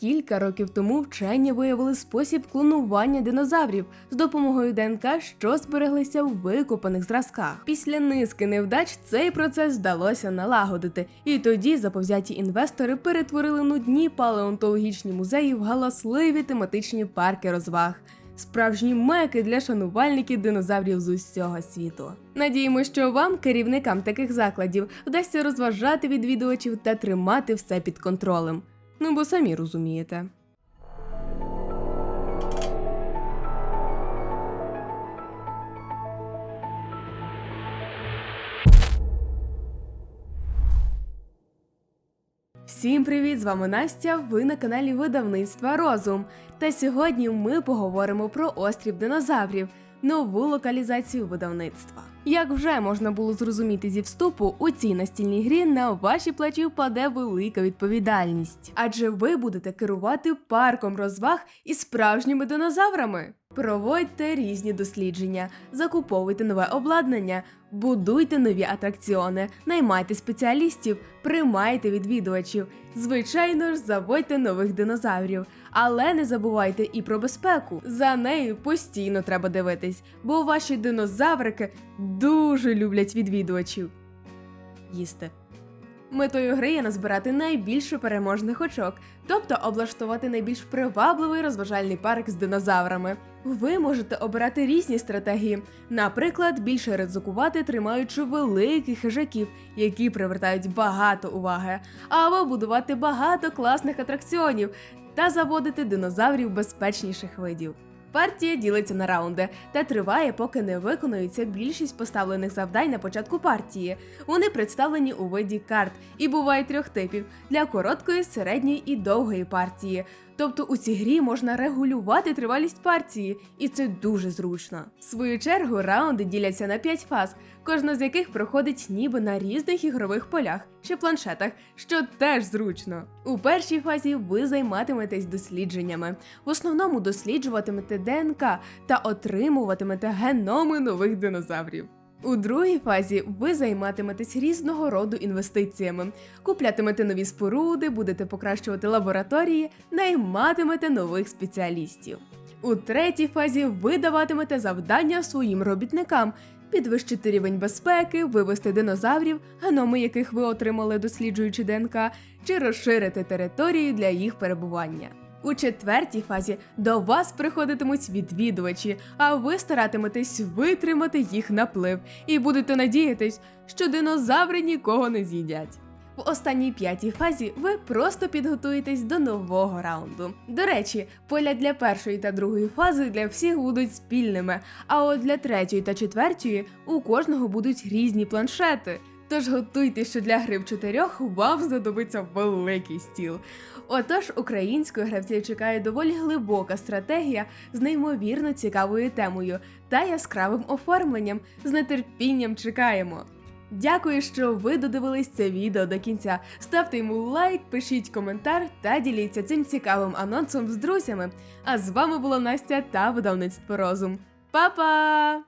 Кілька років тому вчені виявили спосіб клонування динозаврів з допомогою ДНК, що збереглися в викопаних зразках. Після низки невдач цей процес вдалося налагодити, і тоді заповзяті інвестори перетворили нудні палеонтологічні музеї в галасливі тематичні парки розваг. Справжні меки для шанувальників динозаврів з усього світу. Надіємося, що вам, керівникам таких закладів, вдасться розважати відвідувачів та тримати все під контролем. Ну бо самі розумієте. Всім привіт! З вами Настя. Ви на каналі Видавництва Розум. Та сьогодні ми поговоримо про острів динозаврів, нову локалізацію видавництва. Як вже можна було зрозуміти зі вступу, у цій настільній грі на ваші плечі впаде велика відповідальність, адже ви будете керувати парком розваг і справжніми динозаврами. Проводьте різні дослідження, закуповуйте нове обладнання, будуйте нові атракціони, наймайте спеціалістів, приймайте відвідувачів. Звичайно ж, заводьте нових динозаврів. Але не забувайте і про безпеку. За нею постійно треба дивитись, бо ваші динозаврики дуже люблять відвідувачів. Їсти. Метою гри є назбирати найбільше переможних очок, тобто облаштувати найбільш привабливий розважальний парк з динозаврами. Ви можете обирати різні стратегії, наприклад, більше ризикувати, тримаючи великих хижаків, які привертають багато уваги, або будувати багато класних атракціонів та заводити динозаврів безпечніших видів. Партія ділиться на раунди та триває, поки не виконується більшість поставлених завдань на початку партії. Вони представлені у виді карт і бувають трьох типів для короткої, середньої і довгої партії. Тобто у цій грі можна регулювати тривалість партії, і це дуже зручно. В свою чергу раунди діляться на 5 фаз, кожна з яких проходить ніби на різних ігрових полях чи планшетах, що теж зручно. У першій фазі ви займатиметесь дослідженнями. В основному досліджуватимете ДНК та отримуватимете геноми нових динозаврів. У другій фазі ви займатиметесь різного роду інвестиціями, куплятимете нові споруди, будете покращувати лабораторії, найматимете нових спеціалістів. У третій фазі ви даватимете завдання своїм робітникам, підвищити рівень безпеки, вивести динозаврів, геноми яких ви отримали досліджуючи ДНК, чи розширити території для їх перебування. У четвертій фазі до вас приходитимуть відвідувачі, а ви старатиметесь витримати їх наплив і будете надіятись, що динозаври нікого не з'їдять. В останній п'ятій фазі ви просто підготуєтесь до нового раунду. До речі, поля для першої та другої фази для всіх будуть спільними, а от для третьої та четвертої у кожного будуть різні планшети. Тож готуйте, що для гри в чотирьох вам знадобиться великий стіл. Отож, українською гравців чекає доволі глибока стратегія з неймовірно цікавою темою та яскравим оформленням. З нетерпінням чекаємо. Дякую, що ви додивились це відео до кінця. Ставте йому лайк, пишіть коментар та діліться цим цікавим анонсом з друзями. А з вами була Настя та видавництво Розум. Па-па!